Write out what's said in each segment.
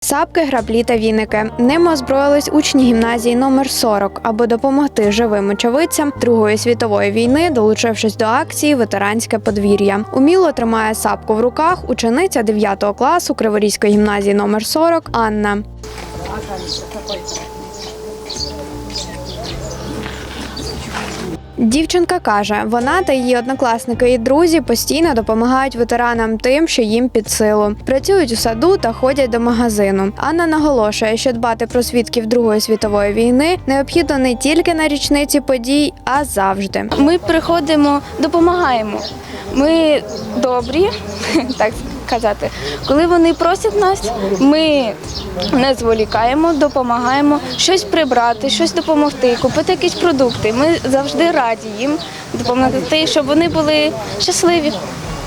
Сапки, граблі та віники. Ними озброїлись учні гімназії номер 40, аби допомогти живим очевидцям Другої світової війни, долучившись до акції Ветеранське подвір'я. Уміло тримає сапку в руках учениця 9 класу Криворізької гімназії номер 40 Анна. Дівчинка каже, вона та її однокласники і друзі постійно допомагають ветеранам тим, що їм під силу. Працюють у саду та ходять до магазину. Анна наголошує, що дбати про свідків Другої світової війни необхідно не тільки на річниці подій, а завжди. Ми приходимо, допомагаємо. Ми добрі, так сказати. Коли вони просять нас, ми не зволікаємо, допомагаємо щось прибрати, щось допомогти, купити якісь продукти. Ми завжди раді їм допомогти, щоб вони були щасливі.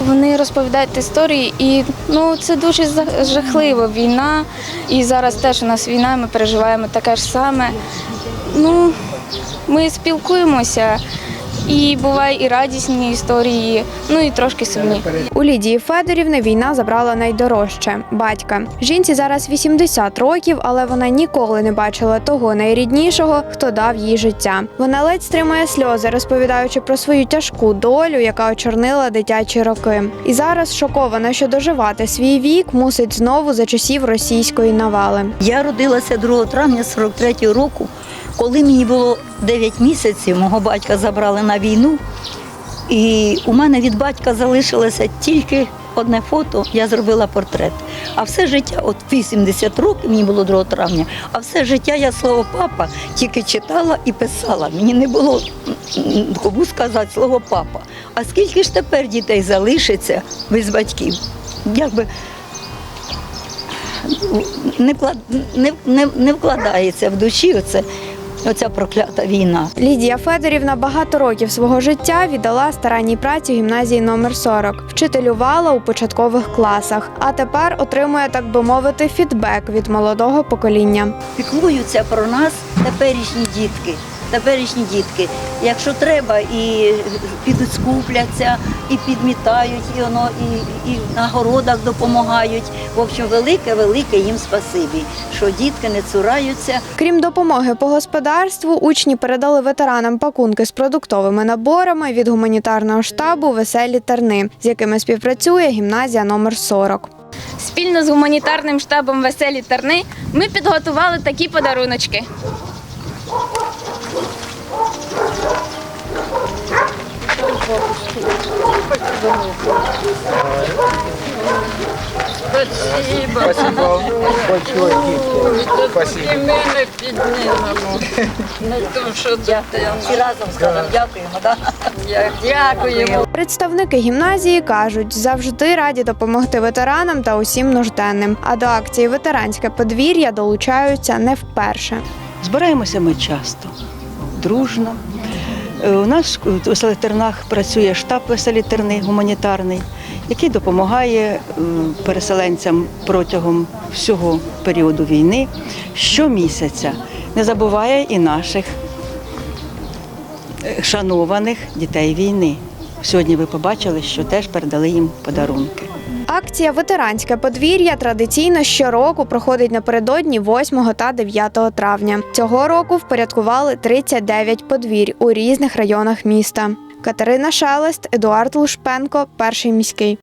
Вони розповідають історії, і ну це дуже жахливо. Війна, і зараз теж у нас війна, ми переживаємо таке ж саме. Ну, ми спілкуємося, і буває і радісні історії, ну і трошки сумні. У Лідії Федорівни війна забрала найдорожче батька. Жінці зараз 80 років, але вона ніколи не бачила того найріднішого, хто дав їй життя. Вона ледь стримує сльози, розповідаючи про свою тяжку долю, яка очорнила дитячі роки. І зараз шокована, що доживати свій вік мусить знову за часів російської навали. Я родилася 2 травня 43 року. Коли мені було 9 місяців, мого батька забрали на війну, і у мене від батька залишилося тільки одне фото, я зробила портрет. А все життя, от 80 років мені було 2 травня, а все життя я слово папа тільки читала і писала. Мені не було кому сказати слово папа. А скільки ж тепер дітей залишиться без батьків? Якби не, не, не, не вкладається в душі оце, оця проклята війна. Лідія Федорівна багато років свого життя віддала старанній праці гімназії номер 40. Вчителювала у початкових класах, а тепер отримує, так би мовити, фідбек від молодого покоління. Піклуються про нас теперішні дітки. Теперішні дітки, якщо треба, і підуть скупляться, і підмітають, і воно і, і на городах допомагають. В общем, велике, велике їм спасибі, що дітки не цураються. Крім допомоги по господарству, учні передали ветеранам пакунки з продуктовими наборами від гуманітарного штабу Веселі терни, з якими співпрацює гімназія номер 40. Спільно з гуманітарним штабом Веселі Терни ми підготували такі подаруночки. Спасибо большое, Китя. Спасибо. мене піднімемо. Не то, що дитина. Всі разом скажемо дякуємо. Да? Дякуємо. Представники гімназії кажуть, завжди раді допомогти ветеранам та усім нужденним. А до акції ветеранське подвір'я долучаються не вперше. Збираємося ми часто, дружно. Е, У нас у Веселих Тернах працює штаб Веселі Терни гуманітарний, який допомагає е, переселенцям протягом всього періоду війни щомісяця. Не забуває і наших е, шанованих дітей війни. Сьогодні ви побачили, що теж передали їм подарунки. Акція Ветеранське подвір'я традиційно щороку проходить напередодні 8 та 9 травня. Цього року впорядкували 39 подвірь у різних районах міста. Катерина Шелест, Едуард Лушпенко, перший міський.